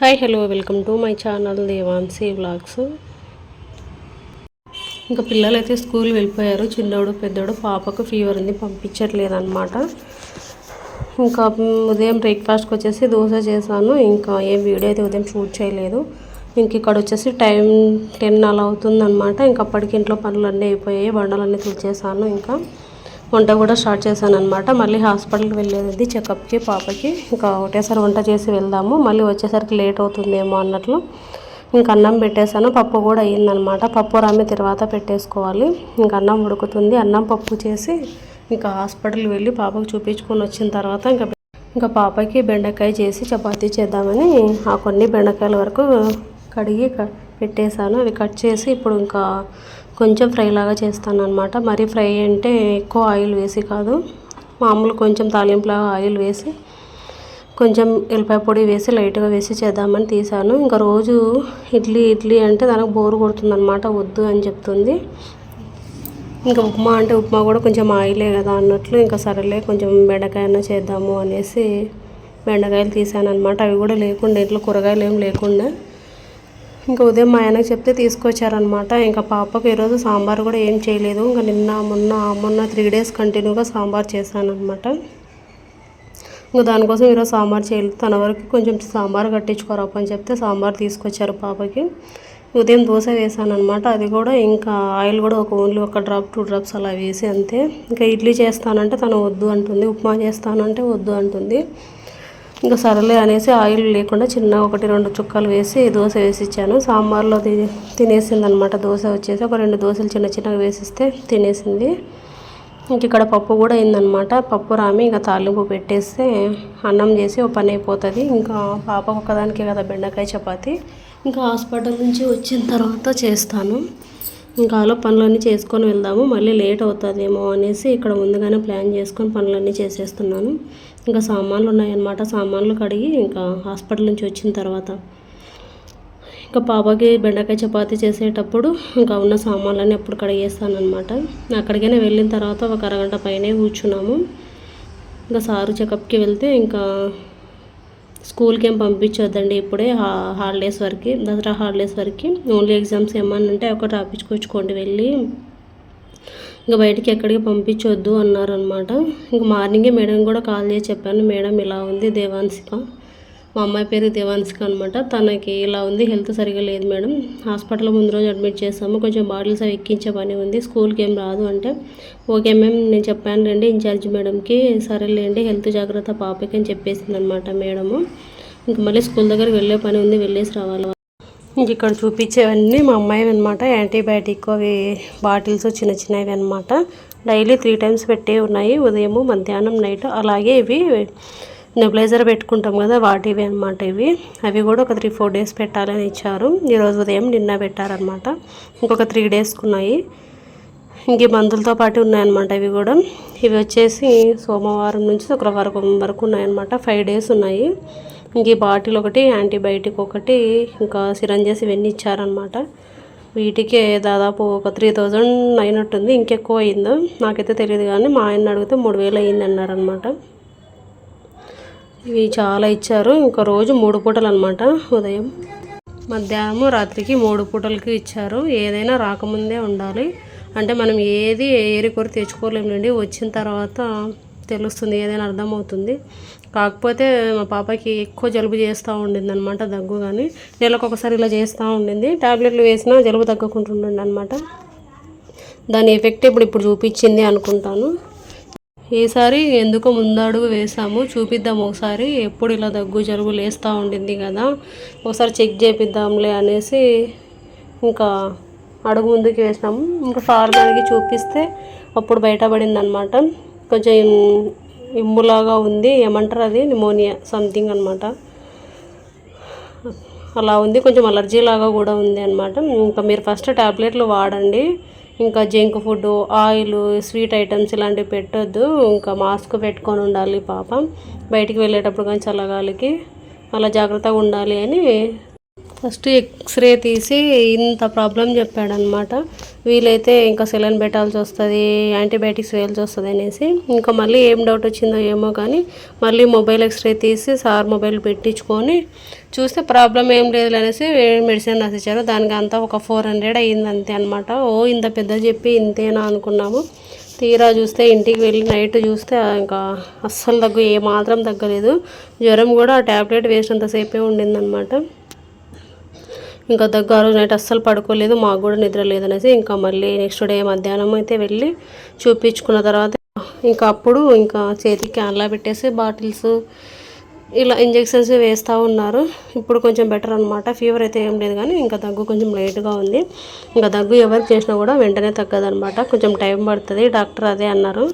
Hi hello welcome to my channel Devansi vlogs ఇంకా పిల్లలు అయితే స్కూల్ వెళ్ళిపోయారు. చిన్నోడు పెద్దోడు పాపకు ఫీవర్ ఉంది పంపించట్లేదన్నమాట. ఇంకా ఉదయం బ్రేక్ఫాస్ట్కి వచ్చేసి దోశ చేశాను. ఇంకా ఏం వీడియో అయితే ఉదయం షూట్ చేయలేదు. ఇంక ఇక్కడ వచ్చేసి టైం టెన్ అలా అవుతుందన్నమాట. ఇంకా అప్పటికి ఇంట్లో పనులు అన్నీ అయిపోయాయి బండలన్నీ తుడిచేసాను ఇంకా వంట కూడా స్టార్ట్ చేశాను అనమాట మళ్ళీ హాస్పిటల్కి వెళ్ళేది చెకప్కి పాపకి. ఇంకా ఒకటేసారి వంట చేసి వెళ్దాము. మళ్ళీ వచ్చేసరికి లేట్ అవుతుందేమో అన్నట్లు ఇంకా అన్నం పెట్టేశాను. పప్పు కూడా అయ్యిందనమాట పప్పు రామి తర్వాత పెట్టేసుకోవాలి. ఇంకా అన్నం ఉడుకుతుంది. అన్నం పప్పు చేసి ఇంకా హాస్పిటల్ వెళ్ళి పాపకు చూపించుకొని వచ్చిన తర్వాత ఇంకా ఇంకా పాపకి బెండకాయ చేసి చపాతీ చేద్దామని ఆ కొన్ని బెండకాయల వరకు కడిగి పెట్టేశాను. అవి కట్ చేసి ఇప్పుడు ఇంకా కొంచెం ఫ్రై లాగా చేస్తాను అనమాట మరీ ఫ్రై అంటే ఎక్కువ ఆయిల్ వేసి కాదు. మామూలు కొంచెం తాలింపులాగా ఆయిల్ వేసి కొంచెం ఎల్లిపాయ పొడి వేసి లైట్గా వేసి చేద్దామని తీసాను. ఇంకా రోజు ఇడ్లీ ఇడ్లీ అంటే దానికి బోరు కొడుతుంది అనమాట వద్దు అని చెప్తుంది. ఇంకా ఉప్మా అంటే ఉప్మా కూడా కొంచెం ఆయిలే కదా అన్నట్లు ఇంకా సరేలే కొంచెం బెండకాయ చేద్దాము అనేసి బెండకాయలు తీసాను అనమాట అవి కూడా లేకుండా ఇంట్లో కూరగాయలు ఏం లేకుండా. ఇంకా ఉదయం మా ఆయనకు చెప్తే తీసుకొచ్చారనమాట ఇంకా పాపకు ఈరోజు సాంబార్ కూడా ఏం చేయలేదు. ఇంకా నిన్న మొన్న మొన్న త్రీ డేస్ కంటిన్యూగా సాంబార్ చేశాను అనమాట ఇంకా దానికోసం ఈరోజు సాంబార్ చేయలేదు. తన వరకు కొంచెం సాంబార్ కట్టించుకోరాపు అని చెప్తే సాంబార్ తీసుకొచ్చారు పాపకి. ఉదయం దోశ వేసాను అనమాట అది కూడా ఇంకా ఆయిల్ కూడా ఒక ఓన్లీ ఒక డ్రాప్ టూ డ్రాప్స్ అలా వేసి అంతే. ఇంకా ఇడ్లీ చేస్తానంటే తను వద్దు అంటుంది. ఉప్మా చేస్తానంటే వద్దు అంటుంది. ఇంకా సరేలే అనేసి ఆయిల్ లేకుండా చిన్న ఒకటి రెండు చుక్కలు వేసి దోశ వేసి ఇచ్చాను సాంబార్లో తి- తినేసింది అనమాట దోశ వచ్చేసి ఒక రెండు దోశలు చిన్న చిన్నగా వేసిస్తే తినేసింది. ఇంక ఇక్కడ పప్పు కూడా అయిందనమాట. పప్పు రామి ఇంకా తాలింపు పెట్టేస్తే అన్నం చేసి ఒక పని అయిపోతుంది. ఇంకా పాపకు ఒకదానికే కదా బెండకాయ చపాతి. ఇంకా హాస్పిటల్ నుంచి వచ్చిన తర్వాత చేస్తాను. ఇంకా అలా పనులన్నీ చేసుకొని వెళ్దాము మళ్ళీ లేట్ అవుతుందేమో అనేసి ఇక్కడ ముందుగానే ప్లాన్ చేసుకొని పనులన్నీ చేసేస్తున్నాను. ఇంకా సామాన్లు ఉన్నాయన్నమాట సామాన్లు కడిగి ఇంకా హాస్పిటల్ నుంచి వచ్చిన తర్వాత. ఇంకా పాపకి బెండకాయ చపాతి చేసేటప్పుడు ఇంకా ఉన్న సామాన్లన్నీ అప్పుడు కడిగేస్తానమాట అక్కడికైనా వెళ్ళిన తర్వాత ఒక అరగంట పైనే కూర్చున్నాము. ఇంకా సారు చెకప్కి వెళ్తే ఇంకా స్కూల్కి ఏం పంపించొద్దండి ఇప్పుడే హాలిడేస్ వరకు దసరా హాలిడేస్ వరకు. ఓన్లీ ఎగ్జామ్స్ ఏమన్నా ఉంటే ఒకటి రాపించుకొచ్చుకోండి వెళ్ళి. ఇంకా బయటికి ఎక్కడికి పంపించొద్దు అన్నారనమాట ఇంకా మార్నింగే మేడం కూడా కాల్ చేసి చెప్పాను మేడం ఇలా ఉంది దేవాన్సిక. మా అమ్మాయి పేరు దేవాన్సిక అనమాట తనకి ఇలా ఉంది హెల్త్ సరిగా లేదు మేడం. హాస్పిటల్ ముందు రోజు అడ్మిట్ చేసాము కొంచెం బాటిల్స్ అవి ఎక్కించే పని ఉంది. స్కూల్కి ఏం రాదు అంటే ఓకే మ్యామ్ నేను చెప్పాను రండి ఇన్ఛార్జ్ మేడంకి సరేలేండి హెల్త్ జాగ్రత్త పాపకి అని చెప్పేసింది అనమాట మేడము. ఇంక మళ్ళీ స్కూల్ దగ్గరికి వెళ్ళే పని ఉంది వెళ్ళేసి రావాలి. ఇంక ఇక్కడ చూపించేవన్నీ మా అమ్మాయి అనమాట యాంటీబయాటిక్ అవి బాటిల్స్ చిన్న చిన్నవి అనమాట డైలీ త్రీ టైమ్స్ పెట్టే ఉన్నాయి. ఉదయము మధ్యాహ్నం నైట్ అలాగే ఇవి నెబులైజర్ పెట్టుకుంటాం కదా వాటివి అనమాట ఇవి. అవి కూడా ఒక త్రీ ఫోర్ డేస్ పెట్టాలని ఇచ్చారు. ఈరోజు ఉదయం నిన్న పెట్టారనమాట ఇంకొక త్రీ డేస్కి ఉన్నాయి ఇంక మందులతో పాటు ఉన్నాయన్నమాట ఇవి కూడా. ఇవి వచ్చేసి సోమవారం నుంచి శుక్రవారం వరకు ఉన్నాయన్నమాట. ఫైవ్ డేస్ ఉన్నాయి. ఇంక ఈ బాటిల్ ఒకటి యాంటీబయాటిక్ ఒకటి ఇంకా సిరంజెస్ ఇవన్నీ ఇచ్చారనమాట వీటికే దాదాపు ఒక త్రీ థౌజండ్ అయినట్టుంది. ఇంకెక్కువ అయిందో నాకైతే తెలియదు కానీ మా ఆయన అడిగితే మూడు వేలు అయింది అన్నారనమాట ఇవి చాలా ఇచ్చారు. ఇంకా రోజు మూడు పూటలు అనమాట ఉదయం. మధ్యాహ్నం రాత్రికి మూడు పూటలకి ఇచ్చారు. ఏదైనా రాకముందే ఉండాలి. అంటే మనం ఏది ఏరి కొరి తెచ్చుకోలేములేండి. వచ్చిన తర్వాత తెలుస్తుంది ఏదైనా అర్థమవుతుంది. కాకపోతే మా పాపకి ఎక్కువ జలుబు చేస్తూ ఉండింది అనమాట దగ్గు కానీ నెలకు ఒకసారి ఇలా చేస్తూ ఉండింది. టాబ్లెట్లు వేసినా జలుబు తగ్గకుంటుండండి అనమాట దాని ఎఫెక్ట్ ఇప్పుడు ఇప్పుడు చూపించింది అనుకుంటాను. ఈసారి ఎందుకో ముందడుగు వేసాము చూపిద్దాం ఒకసారి. ఎప్పుడు ఇలా దగ్గు జలుబు లేస్తూ ఉండింది కదా. ఒకసారి చెక్ చేపిద్దాంలే అనేసి ఇంకా అడుగు ముందుకు వేసినాము. ఇంకా ఫార్మర్కి చూపిస్తే అప్పుడు బయటపడింది అనమాట కొంచెం ఇమ్ములాగా ఉంది. ఏమంటారు అది? నిమోనియా సంథింగ్ అనమాట అలా ఉంది. కొంచెం అలర్జీ లాగా కూడా ఉంది అనమాట ఇంకా మీరు ఫస్ట్ ట్యాబ్లెట్లు వాడండి. ఇంకా junk food oil sweet items ఇలాంటివి పెట్టొద్దు. ఇంకా మాస్క్ పెట్టుకొని ఉండాలి పాప. బయటికి వెళ్ళేటప్పుడు కానీ చల్లగాలికి అలా జాగ్రత్తగా ఉండాలి అని ఫస్ట్ ఎక్స్రే తీసి ఇంత ప్రాబ్లం చెప్పాడనమాట. వీలైతే ఇంకా సెలన్ పెట్టాల్సి వస్తుంది యాంటీబయాటిక్స్ వేయాల్సి వస్తుంది అనేసి ఇంకా మళ్ళీ ఏం డౌట్ వచ్చిందో ఏమో కానీ మళ్ళీ మొబైల్ ఎక్స్రే తీసి సార్ మొబైల్ పెట్టించుకొని చూస్తే ప్రాబ్లం ఏం లేదు అనేసి మెడిసిన్ రాసిచ్చారు. దానికి అంతా ఒక ఫోర్ హండ్రెడ్ అయ్యింది అంతే అనమాట ఓ ఇంత పెద్ద చెప్పి ఇంతేనా అనుకున్నాము. తీరా చూస్తే ఇంటికి వెళ్ళి నైట్ చూస్తే ఇంకా అస్సలు తగ్గు ఏమాత్రం తగ్గలేదు. జ్వరం కూడా ఆ ట్యాబ్లెట్ వేసినంతసేపే ఉండిందనమాట ఇంకా దగ్గు ఆ రోజు నైట్ అస్సలు పడుకోలేదు మాకు కూడా నిద్ర లేదనేసి ఇంకా మళ్ళీ నెక్స్ట్ డే మధ్యాహ్నం అయితే వెళ్ళి చూపించుకున్న తర్వాత ఇంకా అప్పుడు ఇంకా చేతికి క్యాన్లా పెట్టేసి బాటిల్స్ ఇలా ఇంజెక్షన్స్ వేస్తూ ఉన్నారు. ఇప్పుడు కొంచెం బెటర్ అనమాట ఫీవర్ అయితే ఏం లేదు కానీ ఇంకా దగ్గు కొంచెం లైట్గా ఉంది. ఇంకా దగ్గు ఎవరికి చేసినా కూడా వెంటనే తగ్గదనమాట కొంచెం టైం పడుతుంది. డాక్టర్ అదే అన్నారు.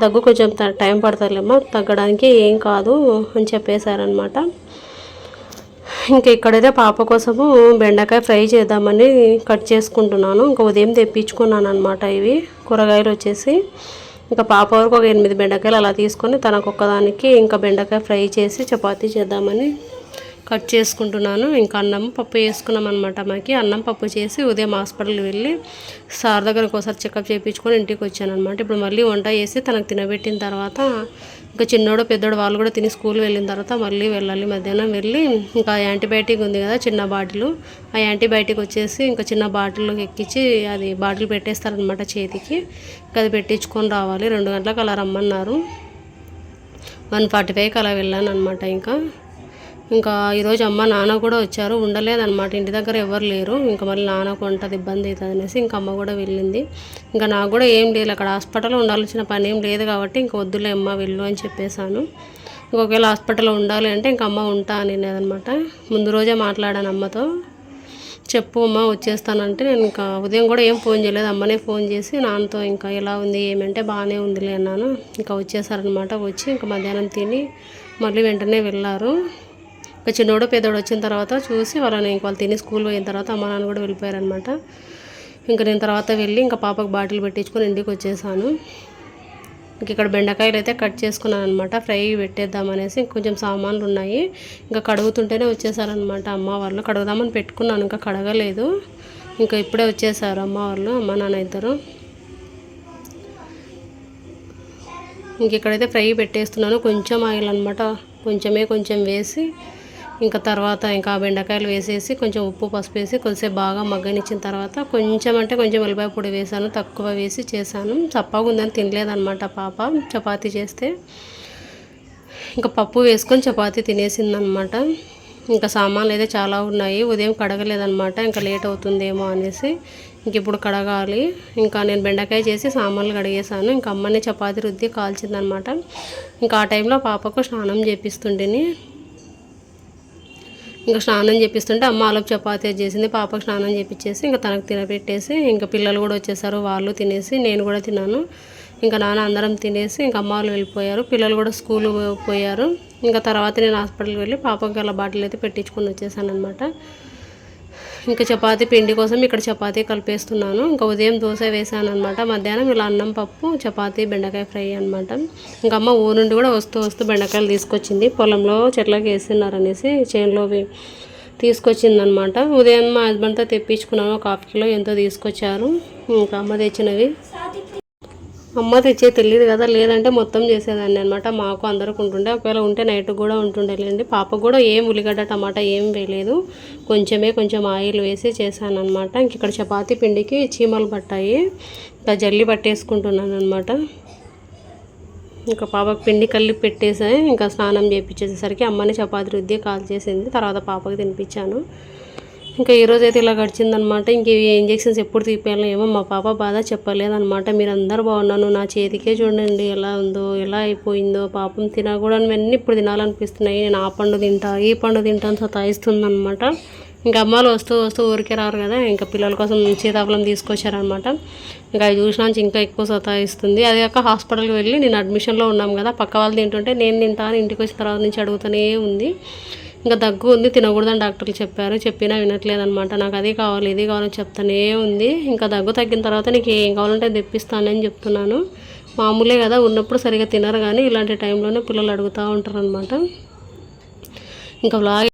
దగ్గు కొంచెం త- టైం పడుతుందిలేమో తగ్గడానికి ఏం కాదు అని చెప్పేశారనమాట ఇంకా ఇక్కడైతే పాప కోసము బెండకాయ ఫ్రై చేద్దామని కట్ చేసుకుంటున్నాను. ఇంకా ఉదయం తెప్పించుకున్నాను అనమాట ఇవి కూరగాయలు వచ్చేసి. ఇంకా పాప వరకు ఒక ఎనిమిది బెండకాయలు అలా తీసుకొని తనకు ఒక్కదానికి ఇంకా బెండకాయ ఫ్రై చేసి చపాతీ చేద్దామని కట్ చేసుకుంటున్నాను. ఇంకా అన్నం పప్పు వేసుకున్నాం అనమాట మాకి అన్నం పప్పు చేసి ఉదయం హాస్పిటల్కి వెళ్ళి సార్ దగ్గర ఒకసారి చెకప్ చేయించుకొని ఇంటికి వచ్చాను అనమాట ఇప్పుడు మళ్ళీ వంట చేసి తనకు తినబెట్టిన తర్వాత ఇంకా చిన్నోడు పెద్దోడు వాళ్ళు కూడా తిని స్కూల్ వెళ్ళిన తర్వాత మళ్ళీ వెళ్ళాలి. మధ్యాహ్నం వెళ్ళి ఇంకా యాంటీబయాటిక్ ఉంది కదా చిన్న బాటిల్. ఆ యాంటీబయాటిక్ వచ్చేసి ఇంకా చిన్న బాటిల్లోకి ఎక్కించి అది బాటిల్ పెట్టేస్తారనమాట చేతికి. ఇంకా అది పెట్టించుకొని రావాలి. రెండు గంటలకు అలా రమ్మన్నారు. వన్ ఫార్టీ ఫైవ్కి అలా వెళ్ళాను అనమాట ఇంకా. ఇంకా ఈరోజు అమ్మ నాన్న కూడా వచ్చారు. ఉండలేదన్నమాట. ఇంటి దగ్గర ఎవరు లేరు. ఇంకా మళ్ళీ నాన్నకు ఉంటుంది ఇబ్బంది అవుతుంది అనేసి ఇంకా అమ్మ కూడా వెళ్ళింది. ఇంకా నాకు కూడా ఏం లేదు. అక్కడ హాస్పిటల్లో ఉండాల్సిన పని ఏం లేదు కాబట్టి ఇంక వద్దులే అమ్మ వెళ్ళు అని చెప్పేశాను. ఇంకొకవేళ హాస్పిటల్లో ఉండాలి అంటే ఇంకా అమ్మ ఉంటా అనేదనమాట ముందు రోజే మాట్లాడాను అమ్మతో. చెప్పు అమ్మ వచ్చేస్తానంటే నేను ఇంకా ఉదయం కూడా ఏం ఫోన్ చేయలేదు. అమ్మనే ఫోన్ చేసి నాన్నతో ఇంకా ఎలా ఉంది ఏమంటే బాగానే ఉందిలే అన్నాను. ఇంకా వచ్చేసారనమాట వచ్చి ఇంకా మధ్యాహ్నం తిని మళ్ళీ వెంటనే వెళ్ళారు. ఒక చిన్నోడు పెద్దోడు వచ్చిన తర్వాత చూసి వాళ్ళని ఇంక వాళ్ళు తిని స్కూల్ పోయిన తర్వాత అమ్మ నాన్న కూడా వెళ్ళిపోయారనమాట ఇంకా నేను తర్వాత వెళ్ళి ఇంకా పాపకు బాటిల్ పెట్టించుకొని ఇంటికి వచ్చేసాను. ఇంక ఇక్కడ బెండకాయలు అయితే కట్ చేసుకున్నాను అనమాట ఫ్రై పెట్టేద్దామనేసి కొంచెం సామాన్లు ఉన్నాయి. ఇంకా కడుగుతుంటేనే వచ్చేసారనమాట అమ్మ వాళ్ళు. కడుగుదామని పెట్టుకున్నాను ఇంకా కడగలేదు. ఇంకా ఇప్పుడే వచ్చేసారు అమ్మ వాళ్ళు అమ్మ నాన్న ఇద్దరు. ఇంక ఇక్కడైతే ఫ్రై పెట్టేస్తున్నాను. కొంచెం ఆయిల్ అనమాట కొంచెమే కొంచెం వేసి ఇంకా తర్వాత ఇంకా బెండకాయలు వేసేసి కొంచెం ఉప్పు పసుపు వేసి కొద్దిసేపు బాగా మగ్గనిచ్చిన తర్వాత కొంచెం అంటే కొంచెం ఉల్లిపాయ పొడి వేసాను తక్కువ వేసి చేశాను. చప్పగా ఉందని తినలేదన్నమాట పాప చపాతీ చేస్తే. ఇంకా పప్పు వేసుకొని చపాతీ తినేసిందనమాట ఇంకా సామాన్లు అయితే చాలా ఉన్నాయి ఉదయం కడగలేదనమాట ఇంకా లేట్ అవుతుందేమో అనేసి. ఇంక ఇప్పుడు కడగాలి. ఇంకా నేను బెండకాయ చేసి సామాన్లు కడిగేసాను ఇంకా అమ్మని చపాతీ రుద్ది కాల్చిందనమాట ఇంకా ఆ టైంలో పాపకు స్నానం చేపిస్తుండేని. ఇంకా స్నానం చేపిస్తుంటే అమ్మ ఆలోపు చపాతీ చేసింది పాపకు స్నానం చేపించేసి ఇంకా తనకు తినపెట్టేసి ఇంకా పిల్లలు కూడా వచ్చేసారు వాళ్ళు తినేసి నేను కూడా తిన్నాను. ఇంకా నాన్న అందరం తినేసి ఇంకా అమ్మ వాళ్ళు వెళ్ళిపోయారు పిల్లలు కూడా స్కూల్ పోయారు. ఇంకా తర్వాత నేను హాస్పిటల్కి వెళ్ళి పాపకి అలా బాటిల్ అయితే పెట్టించుకొని వచ్చేసాను అనమాట ఇంకా చపాతీ పిండి కోసం ఇక్కడ చపాతీ కలిపేస్తున్నాను. ఇంకా ఉదయం దోశ వేసాను అనమాట మధ్యాహ్నం ఇలా అన్నం పప్పు చపాతీ బెండకాయ ఫ్రై అనమాట ఇంకా అమ్మ ఊరు నుండి కూడా వస్తూ వస్తూ బెండకాయలు తీసుకొచ్చింది. పొలంలో చెట్లకి వేస్తున్నారు అనేసి చేనులోవి తీసుకొచ్చిందనమాట ఉదయం మా హస్బెండ్తో తెప్పించుకున్నాను. ఒక హాఫ్ కిలో ఎంతో తీసుకొచ్చారు. ఇంకా అమ్మ తెచ్చినవి. అమ్మ తెచ్చే తెలియదు కదా లేదంటే మొత్తం చేసేదాన్ని అనమాట మాకు అందరికి ఉంటుండే. ఒకవేళ ఉంటే నైట్ కూడా ఉంటుండేలేండి పాప కూడా ఏం ఉల్లిగడ్డ టమాటా ఏం వేయలేదు. కొంచెమే కొంచెం ఆయిల్ వేసి చేశాను అనమాట ఇంక ఇక్కడ చపాతీ పిండికి చీమలు పట్టాయి. ఇంకా జల్లి పట్టేసుకుంటున్నాను అనమాట ఇంకా పాపకు పిండి కళ్ళి పెట్టేసి ఇంకా స్నానం చేయించేసేసరికి అమ్మని చపాతీ రుద్ది కాల్ చేసింది. తర్వాత పాపకి తినిపించాను ఇంకా ఈరోజు అయితే ఇలా గడిచిందనమాట ఇంక ఇంజెక్షన్స్ ఎప్పుడు తీపియాలో ఏమో మా పాప బాధ చెప్పలేదనమాట మీరు అందరు బాగున్నాను నా చేతికే చూడండి ఎలా ఉందో ఎలా అయిపోయిందో పాపం తినకూడనివన్నీ ఇప్పుడు తినాలనిపిస్తున్నాయి. నేను ఆ పండు తింటా ఈ పండు తింటా అని సతాయిస్తుంది అనమాట ఇంకా అమ్మాయిలు వస్తూ వస్తూ ఊరికే రారు కదా ఇంకా పిల్లల కోసం సీతాఫలం తీసుకొచ్చారనమాట ఇంకా అది చూసినాంచి ఇంకా ఎక్కువ సతాయిస్తుంది. అదే కాక హాస్పిటల్కి వెళ్ళి నేను అడ్మిషన్లో ఉన్నాం కదా పక్క వాళ్ళు తింటుంటే నేను తింటాను ఇంటికి వచ్చిన తర్వాత నుంచి అడుగుతూనే ఉంది. ఇంకా దగ్గు ఉంది తినకూడదని డాక్టర్లు చెప్పారు. చెప్పినా వినట్లేదనమాట నాకు అది కావాలి ఇది కావాలని చెప్తానే ఉంది. ఇంకా దగ్గు తగ్గిన తర్వాత నీకు ఏం కావాలంటే అది తెప్పిస్తానని చెప్తున్నాను. మామూలే కదా ఉన్నప్పుడు సరిగా తినరు కానీ ఇలాంటి టైంలోనే పిల్లలు అడుగుతూ ఉంటారు అనమాట ఇంకా వ్లాగ్